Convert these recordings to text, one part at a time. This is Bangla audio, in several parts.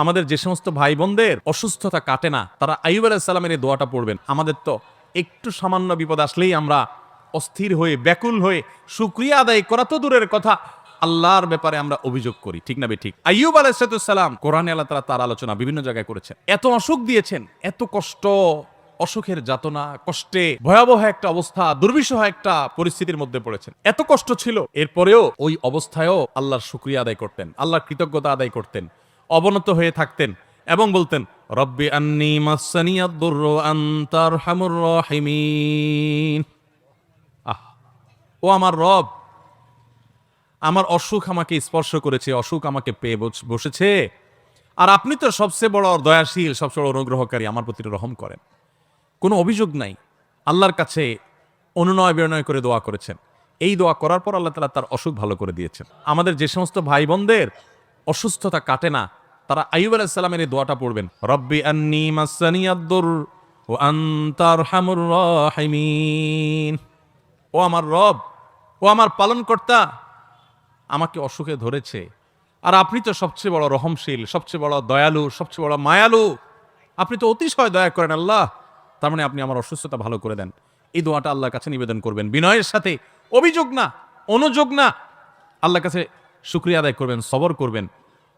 আমাদের যে সমস্ত ভাই বোনদের অসুস্থতা কাটে না, তারা আইব আলাইসাল্লামের এই দোয়াটা পড়বেন। আমাদের তো একটু সামান্য বিপদ আসলেই আমরা অস্থির হয়ে, ব্যাকুল হয়ে সুক্রিয়া আদায় করা তো দূরের কথা, আল্লাহর ব্যাপারে আমরা অভিযোগ করি, ঠিক না ঠিক? আইয়ুব আলাইসালাম কোরআনে আল্লাহ তারা তার আলোচনা বিভিন্ন জায়গায় করেছেন। এত অসুখ দিয়েছেন, এত কষ্ট, অসুখের যাতনা, কষ্টে ভয়াবহ একটা অবস্থা, দুর্বিষহ একটা পরিস্থিতির মধ্যে পড়েছেন। এত কষ্ট ছিল, এরপরেও ওই অবস্থায়ও আল্লাহর শুক্রিয়া আদায় করতেন, আল্লাহর কৃতজ্ঞতা আদায় করতেন। অবনত হয়ে থাকতেন এবং বলতেন, রব্বি আন্নি মাসানিয়াদ-দুরর আনতার হামুর রাহিমিন। আহ, ও আমার রব, আমার অসুখ আমাকে স্পর্শ করেছে, অসুখ আমাকে পেয়ে বস- বসেছে। আর আপনি তো সবচেয়ে বড় দয়াশীল, সবচেয়ে বড় অনুগ্রহকারী, আমার প্রতি রহম করেন। কোনো অভিযোগ নাই। আল্লাহর কাছে অনুনয় বিনয় করে দোয়া করেছেন। এই দোয়া করার পর আল্লাহ তালা তার অসুখ ভালো করে দিয়েছেন। আমাদের যে সমস্ত ভাই বোনদের অসুস্থতা কাটে না তারা আইব আলাইসাল্লামের এই দোয়াটা পড়বেন, রব্বি আন্নি মাসানিয়াদ্দুর ও আন্তার হামুর রাহিমিন। ও আমার রব, ও আমার পালনকর্তা আমাকে অসুখে ধরেছে, আর আপনি তো সবচেয়ে বড় রহমশীল, সবচেয়ে বড় দয়ালু, সবচেয়ে বড় মায়ালু। আপনি তো অতিশয় দয়া করেন আল্লাহ, তার মানে আপনি আমার অসুস্থতা ভালো করে দেন। এই দোয়াটা আল্লাহর কাছে নিবেদন করবেন। বিনয়ের সাথে, অভিযোগ না, অনুযোগ না, আল্লাহর কাছে শুক্রিয়া আদায় করবেন, সবর করবেন।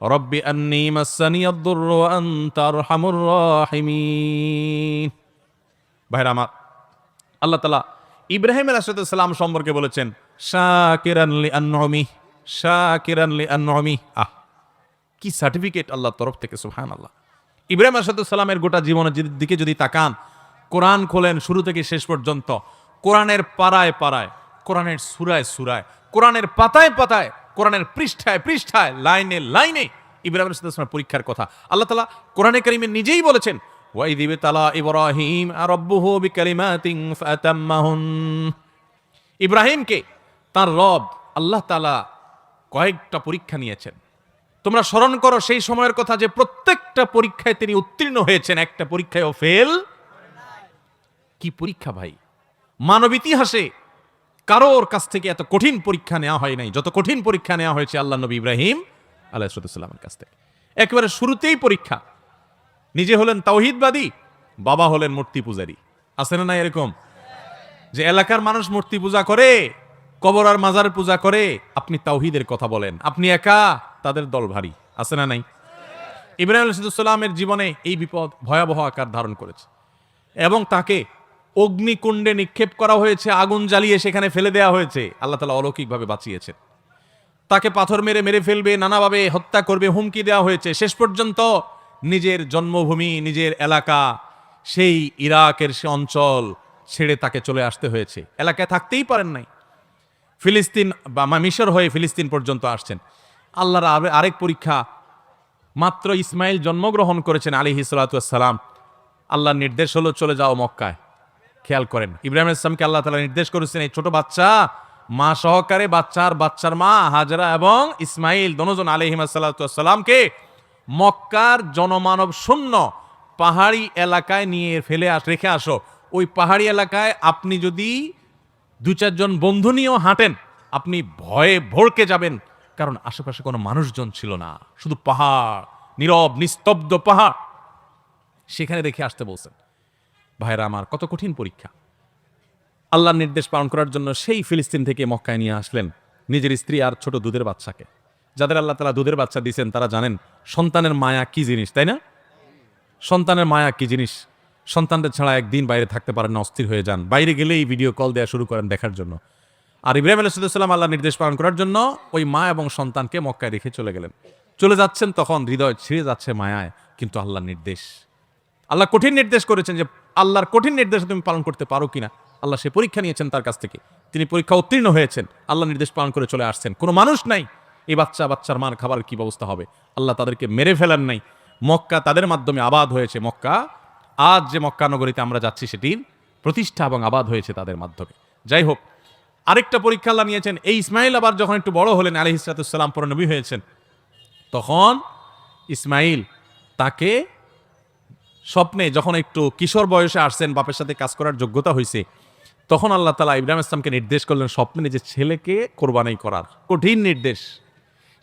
রব্বি আন্নি মাসানিয়াদ-দুরর ওয়া আনতা আরহামুর রাহিমিন। ভাইরা আমার, আল্লাহ তালা ইব্রাহিম আলাইসালাম সম্পর্কে বলেছেন শাকিরানলি আন্নমি শাকিরানলি আন্নমি আহ, কি সার্টিফিকেট আল্লাহর তরফ থেকে সুহান আল্লাহ ইব্রাহিম আসাদুসাল্লামের গোটা জীবনের দিকে যদি তাকান, কোরআন খোলেন শুরু থেকে শেষ পর্যন্ত, কোরআনের পাড়ায় পাড়ায়, কোরআনের সুরায় সুরায়, কোরআনের পাতায় পাতায় কোরআনের পৃষ্ঠায় পৃষ্ঠায়, লাইনে লাইনে ইব্রাহিম আসাদুসালামের পরীক্ষার কথা। আল্লাহ তালা কোরআনে কারিমে নিজেই বলেছেন ওয়াইদিবে তালা ইব্রাহিম ইব্রাহিমকে তার রব আল্লাহ তালা কয়েকটা পরীক্ষা নিয়েছেন। তোমরা স্মরণ করো সেই সময়ের কথা যে প্রত্যেকটা পরীক্ষায় তিনি উত্তীর্ণ হয়েছেন। একটা পরীক্ষায় ও ফেল কি পরীক্ষা ভাই? মানব ইতিহাসে কারোর কাছ থেকে এত কঠিন পরীক্ষা নেওয়া হয় নাই। যত কঠিন পরীক্ষা নেওয়া হয়েছে আল্লাহ নবী ইব্রাহিম আলাইসালামের কাছ থেকে। একেবারে শুরুতেই পরীক্ষা। নিজে হলেন তাওহিদবাদী, বাবা হলেন মূর্তি পূজারী। আছে না এরকম? যে এলাকার মানুষ মূর্তি পূজা করে, কবর আর মাজার পূজা করে, আপনি তাওহিদের কথা বলেন। আপনি একা, তাদের দল ভারী। আছে না নাই? ইব্রাহিম আলসালামের জীবনে এই বিপদ ভয়াবহ আকার ধারণ করেছে। এবং তাকে অগ্নিকুণ্ডে নিক্ষেপ করা হয়েছে, আগুন জ্বালিয়ে সেখানে ফেলে দেওয়া হয়েছে। আল্লাহ তালা অলৌকিকভাবে বাঁচিয়েছেন। তাকে পাথর মেরে মেরে ফেলবে, নানাভাবে হত্যা করবে, হুমকি দেওয়া হয়েছে। শেষ পর্যন্ত নিজের জন্মভূমি, নিজের এলাকা, সেই ইরাকের সে অঞ্চল ছেড়ে তাকে চলে আসতে হয়েছে। এলাকায় থাকতেই পারেন নাই। ফিলিস্তিন বা মিশর হয়ে ফিলিস্তিন পর্যন্ত আসছেন। আল্লাহর আরে- আরেক পরীক্ষা, মাত্র ইসমাইল জন্মগ্রহণ করেছেন আলী হিসালাতাম আল্লাহর নির্দেশ হলো, চলে যাও মক্কায়। খেয়াল করেন। ইব্রাহিম ইসলামকে আল্লাহ তালা নির্দেশ করেছেন, এই ছোট বাচ্চা, মা সহকারে বাচ্চার বাচ্চার মা হাজরা এবং ইসমাইল দনোজন আলহিমাসাল্লামকে মক্কার জনমানব শূন্য পাহাড়ি এলাকায় নিয়ে ফেলে রেখে আসো। ওই পাহাড়ি এলাকায় আপনি যদি দু চারজন বন্ধু নিয়েও হাঁটেন, আপনি ভয়ে ভড়কে যাবেন। কারণ আশেপাশে কোনো মানুষজন ছিল না। শুধু পাহাড়, নীরব, নিস্তব্ধ পাহাড়। সেখানে রেখে আসতে বলছেন। ভাইরা আমার, কত কঠিন পরীক্ষা। আল্লাহর নির্দেশ পালন করার জন্য সেই ফিলিস্তিন থেকে মক্কায় নিয়ে আসলেন নিজের স্ত্রী আর ছোট দুধের বাচ্চাকে। যাদের আল্লাহ তালা দুধের বাচ্চা দিয়েছেন, তারা জানেন সন্তানের মায়া কি জিনিস, তাই না? সন্তানের মায়া কি জিনিস? সন্তানদের ছাড়া একদিন বাইরে থাকতে পারেন না, অস্থির হয়ে যান। বাইরে গেলেই ভিডিও কল দেওয়া শুরু করেন দেখার জন্য। আর ইব্রাহিম আলাইসাল্লাম আল্লাহ নির্দেশ পালন করার জন্য ওই মা এবং সন্তানকে মক্কায় রেখে চলে গেলেন। চলে যাচ্ছেন তখন, হৃদয় ছিঁড়ে যাচ্ছে মায়ায়, কিন্তু আল্লাহর নির্দেশ। আল্লাহ কঠিন নির্দেশ করেছেন যে আল্লাহর কঠিন নির্দেশ তুমি পালন করতে পারো কিনা? আল্লাহ সে পরীক্ষা নিয়েছেন তার কাছ থেকে। তিনি পরীক্ষা উত্তীর্ণ হয়েছেন। আল্লাহ নির্দেশ পালন করে চলে আসছেন। কোনো মানুষ নাই। এই বাচ্চা, বাচ্চার মান, খাবার কি ব্যবস্থা হবে? আল্লাহ তাদেরকে মেরে ফেলার নাই। মক্কা তাদের মাধ্যমে আবাদ হয়েছে। মক্কা, আজ যে মক্কা নগরীতে আমরা যাচ্ছি সেটির প্রতিষ্ঠা এবং আবাদ হয়েছে তাদের মাধ্যমে। যাই হোক, আরেকটা পরীক্ষা আল্লাহ নিয়েছেন। এই ইসমাইল আবার যখন একটু বড় হলেন আলি ইসরাতুসাল্লাম পর নবী হয়েছেন, তখন ইসমাইল তাকে স্বপ্নে যখন একটু কিশোর বয়সে আসছেন, বাপের সাথে কাজ করার যোগ্যতা হয়েছে তখন আল্লাহ তালা ইব্রাহিম ইসলামকে নির্দেশ করলেন স্বপ্নে নিজের ছেলেকে কোরবানি করার। কঠিন নির্দেশ।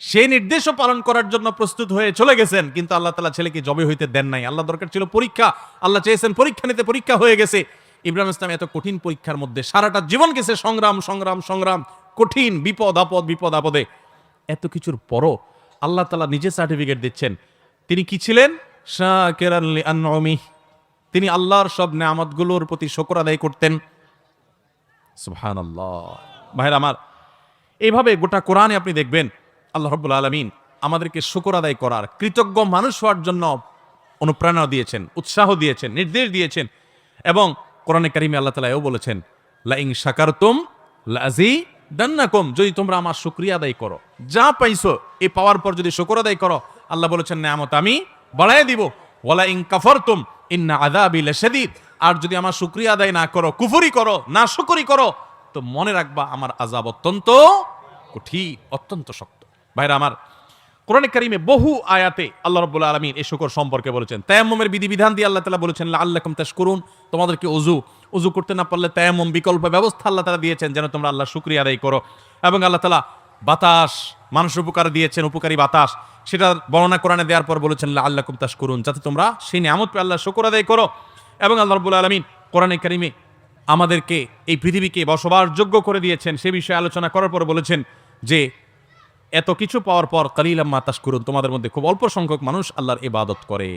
সেই নির্দেশও পালন করার জন্য প্রস্তুত হয়ে চলে গেছেন, কিন্তু আল্লাহ তালা ছেলেকে জবে হইতে দেন নাই। আল্লাহ দরকার ছিল পরীক্ষা। আল্লাহ চেয়েছেন পরীক্ষা নিতে, পরীক্ষা হয়ে গেছে। ইব্রাহিম ইসলাম এত কঠিন পরীক্ষার মধ্যে সারাটা জীবন গেছে, সংগ্রাম সংগ্রাম সংগ্রাম, কঠিন, বিপদ, আপদ, বিপদ, আপদে। এত কিছুর পরও আল্লাহ তালা নিজে সার্টিফিকেট দিচ্ছেন। তিনি কি ছিলেন? তিনি আল্লাহর সব নেয়ামতগুলোর প্রতি শকর আদায় করতেন। সুবহানাল্লাহ। ভাইরা আমার, এইভাবে গোটা কোরআনে আপনি দেখবেন, আল্লাহ রব্বুল আলমিন আমাদেরকে শুকর আদায় করার, কৃতজ্ঞ মানুষ হওয়ার জন্য অনুপ্রেরণা দিয়েছেন, উৎসাহ দিয়েছেন, নির্দেশ দিয়েছেন এবং কোরআনে কারিমে আল্লাহ তালা এও বলেছেন লাইং শাকারতুম লাজি দান্নাকুম যদি তোমরা আমার শুক্রিয়া আদায় করো, যা পাইছো এই পাওয়ার পর যদি শুকর আদায় করো আল্লাহ বলেছেন, নেয়ামত আমি বাড়াই দিব। ওয়ালা ইং কাফারতুম, ইন্না আযাবি লাশাদীদ। আর যদি আমার শুক্রিয়া আদায় না করো, কুফরি করো, না শুকরি করো, তো মনে রাখবা আমার আজাব অত্যন্ত কঠিন, অত্যন্ত শক্ত। ভাইরা আমার, কোরআনে কারিমে বহু আয়াতে আল্লাহ রব্বুল আলমিন এই শুকর সম্পর্কে বলেছেন। তায়াম্মমের বিধিবিধান দিয়ে আল্লাহ তালা বলেছেন আল্লাহম তাস করুন তোমাদেরকে অজু অজু করতে না পারলে তায়াম্মম বিকল্প ব্যবস্থা আল্লাহ তালা দিয়েছেন, যেন তোমরা আল্লাহ শুক্রিয়া আদায় করো। এবং আল্লাহ তালা বাতাস, মানুষ উপকার দিয়েছেন, উপকারী বাতাস, সেটা বর্ণনা কোরআনে দেওয়ার পর বলেছেন আল্লাহ তাস করুন যাতে তোমরা সেই নিয়ামত আল্লাহ শুকর আদায় করো। এবং আল্লাহ রব্বুল আলমিন কোরআনে কারিমে আমাদেরকে এই পৃথিবীকে বসবাস যোগ্য করে দিয়েছেন। সে বিষয়ে আলোচনা করার পর বলেছেন যে, এত কিছু পাওয়ার পর কালিলাম মাতাস করুন তোমাদের মধ্যে খুব অল্প সংখ্যক মানুষ আল্লাহর ইবাদত করে।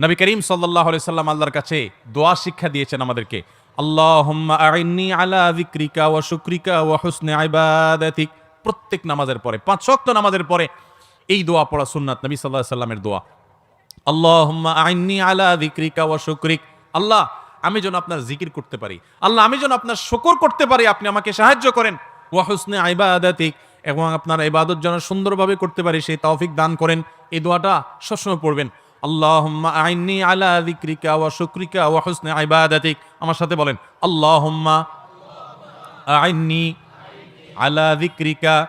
নবী করিম সাল্লাহ সাল্লাম আল্লাহর কাছে দোয়া শিক্ষা দিয়েছেন আমাদেরকে। আল্লাহ আলা যিকরিকা ওয়া শুকরিকা ওয়া হুসনি ইবাদাতিক। প্রত্যেক নামাজের পরে, পাঁচ ওয়াক্ত নামাজের পরে এই দোয়া পড়া সুন্নাত, নবী আলাইহি সাল্লামের দোয়া। আল্লাহুম্মা আইন্নি আলা যিকরিকা ওয়া শুকরিক। আল্লাহ, আমি যেন আপনার জিকির করতে পারি। আল্লাহ, আমি যেন আপনার শকর করতে পারি। আপনি আমাকে সাহায্য করেন। ওয়া হুসনি ইবাদাতিক, এবং আপনার ইবাদত যেন সুন্দরভাবে করতে পারি, সেই তৌফিক দান করেন। এই দোয়াটা সবসময় পড়বেন। আল্লাহুম্মা আইন্নি আলা যিকরিকা ওয়া শুকরিকা ওয়া হুসনি ইবাদাতিক। আমার সাথে বলেন, আল্লাহুম্মা আইন্নি আলা যিকরিকা,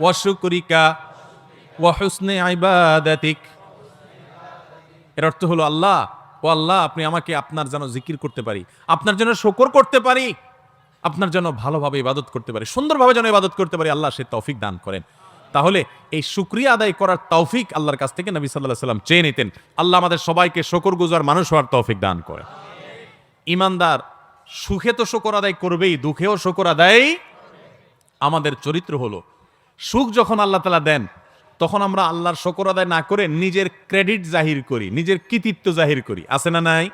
ওয়া শুকরিকা, ওয়া হুসনি এর অর্থ হলো, আল্লাহ, ও আল্লাহ, আপনি আমাকে আপনার যেন জিকির করতে পারি, আপনার যেন শকর করতে পারি, আপনার যেন ভালোভাবে ইবাদত করতে পারি, সুন্দরভাবে যেন ইবাদত করতে পারি, আল্লাহ সে তৌফিক দান করেন। তাহলে এই শুক্রিয়া আদায় করার তৌফিক আল্লাহর কাছ থেকে নবী সাল্লাহ সাল্লাম চেয়ে নিতেন। আল্লাহ আমাদের সবাইকে শকর গুজার মানুষ হওয়ার তৌফিক দান করে। ইমানদার, সুখে তো শকর আদায় করবেই, দুঃখেও শকর আদায় আমাদের চরিত্র হলো। সুখ যখন আল্লাহ তালা দেন, তখন আমরা আল্লাহর শকর আদায় না করে নিজের ক্রেডিট জাহির করি, নিজের কৃতিত্ব জাহির করি। আছে না নাই?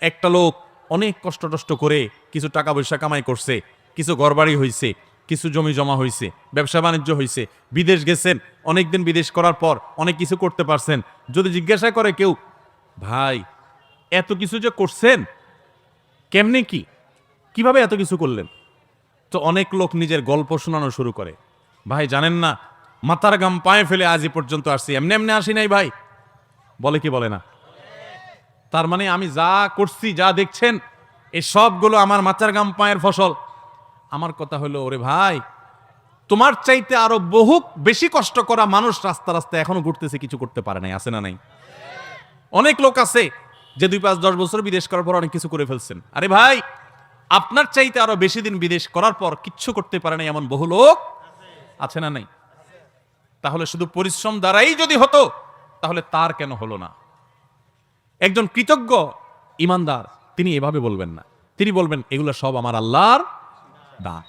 একটা লোক অনেক কষ্ট টষ্ট করে কিছু টাকা পয়সা কামাই করছে, কিছু ঘরবাড়ি হয়েছে কিছু জমি জমা হয়েছে ব্যবসা বাণিজ্য হয়েছে বিদেশ গেছেন অনেক দিন বিদেশ করার পর অনেক কিছু করতে পারছেন। যদি জিজ্ঞাসা করে কেউ, ভাই, এত কিছু যে করছেন, কেমনে কি? কীভাবে এত কিছু করলেন? তো অনেক লোক নিজের গল্প শোনানো শুরু করে। ভাই, জানেন না, মাথার গাম পায়ে ফেলে আজ এ পর্যন্ত আসছি। এমনি এমনি আসি নাই ভাই। বলে কি বলে না? তার মানে আমি যা করছি, যা দেখছেন এই সবগুলো আমার মাথার গাম পায়ের ফসল। আমার কথা হলো, ওরে ভাই, তোমার চাইতে আরও বহু বেশি কষ্ট করা মানুষ রাস্তা রাস্তায় এখনও ঘুরতেছে, কিছু করতে পারে নাই, আছে না নাই? অনেক লোক আছে যে দুই পাঁচ দশ বছর বিদেশ করার পর অনেক কিছু করে ফেলছেন। আরে ভাই আপনার চাইতে আরও বেশি দিন বিদেশ করার পর কিচ্ছু করতে পারে না এমন বহু লোক আছে না নাই? তাহলে শুধু পরিশ্রম দ্বারাই যদি হতো, তাহলে তার কেন হলো না? একজন কৃতজ্ঞ ইমানদার, তিনি এভাবে বলবেন না। তিনি বলবেন, এগুলো সব আমার আল্লাহর দান।